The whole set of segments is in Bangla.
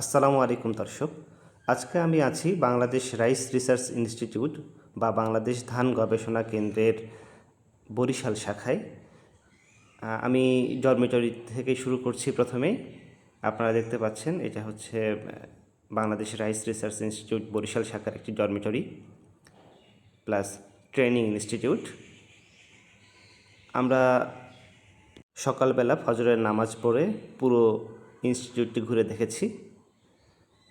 আসসালামু আলাইকুম দর্শক। আজকে আমি আছি বাংলাদেশ রাইস রিসার্চ ইনস্টিটিউট বা বাংলাদেশ ধান গবেষণা কেন্দ্রের বরিশাল শাখায়। আমি ডরমিটরি থেকে শুরু করছি প্রথমে। আপনারা দেখতে পাচ্ছেন, এটা হচ্ছে Bangladesh rice research institute Barishal শাখার একটি ডরমিটরি প্লাস ট্রেনিং ইনস্টিটিউট। আমরা সকালবেলা ফজরের নামাজ পড়ে পুরো ইনস্টিটিউটটি ঘুরে দেখেছি।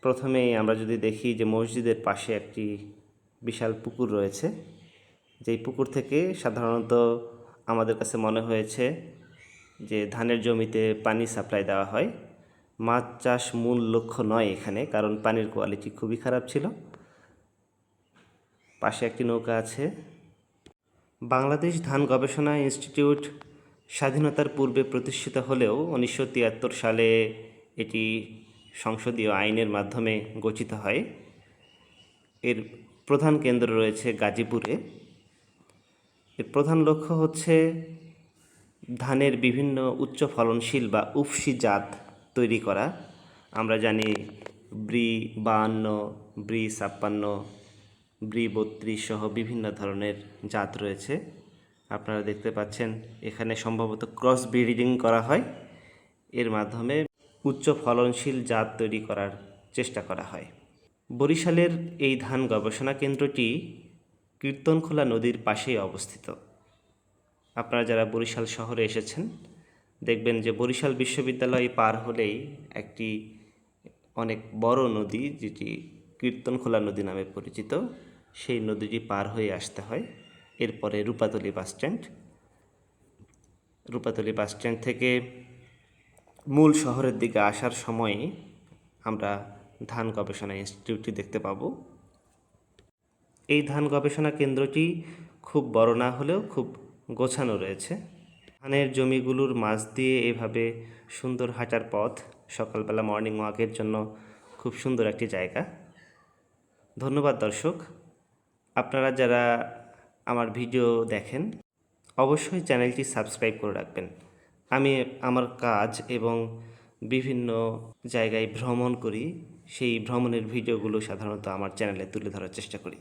প্রথমেই আমরা যদি দেখি যে মসজিদের পাশে একটি বিশাল পুকুর রয়েছে, যেই পুকুর থেকে সাধারণত আমাদের কাছে মনে হয়েছে যে ধানের জমিতে পানি সাপ্লাই দেওয়া হয়। মাছ চাষ মূল লক্ষ্য নয় এখানে, কারণ পানির কোয়ালিটি খুবই খারাপ ছিল। পাশে একটি নৌকা আছে। বাংলাদেশ ধান গবেষণা ইনস্টিটিউট স্বাধীনতার পূর্বে প্রতিষ্ঠিত হলেও উনিশশো তিয়াত্তর সালে এটি সংসদীয় আইনের মাধ্যমে গঠিত হয়। এর প্রধান কেন্দ্র রয়েছে গাজীপুরে। এর প্রধান লক্ষ্য হচ্ছে ধানের বিভিন্ন উচ্চ ফলনশীল বা উফসি জাত তৈরি করা। আমরা জানি ব্রি বাহান্ন, ব্রি ছাপ্পান্ন, ব্রি বত্রিশ সহ বিভিন্ন ধরনের জাত রয়েছে। আপনারা দেখতে পাচ্ছেন এখানে সম্ভবত ক্রস ব্রিডিং করা হয়। এর মাধ্যমে উচ্চ ফলনশীল জাত তৈরি করার চেষ্টা করা হয়। বরিশালের এই ধান গবেষণা কেন্দ্রটি কীর্তনখোলা নদীর পাশেই অবস্থিত। আপনারা যারা বরিশাল শহরে এসেছেন, দেখবেন যে বরিশাল বিশ্ববিদ্যালয় পার হলেই একটি অনেক বড় নদী যেটি কীর্তনখোলা নদী নামে পরিচিত, সেই নদীটি পার হয়ে আসতে হয়। এরপরে Rupatali bus stand. Rupatali bus stand থেকে মূল শহরের দিকে আসার সময়ে আমরা ধান গবেষণা ইনস্টিটিউটটি দেখতে পাবো। এই ধান গবেষণা কেন্দ্রটি খুব বড় না হলেও খুব গোছানো রয়েছে। ধানের জমিগুলোর মাঝ দিয়ে এভাবে সুন্দর হাঁটার পথ সকালবেলা মর্নিং ওয়াকের জন্য খুব সুন্দর একটি জায়গা। ধন্যবাদ দর্শক। আপনারা যারা আমার ভিডিও দেখেন, অবশ্যই চ্যানেলটি সাবস্ক্রাইব করে রাখবেন। আমি আমার কাজ এবং বিভিন্ন জায়গায় ভ্রমণ করি, সেই ভ্রমণের ভিডিওগুলো সাধারণত আমার চ্যানেলে তুলে ধরার চেষ্টা করি।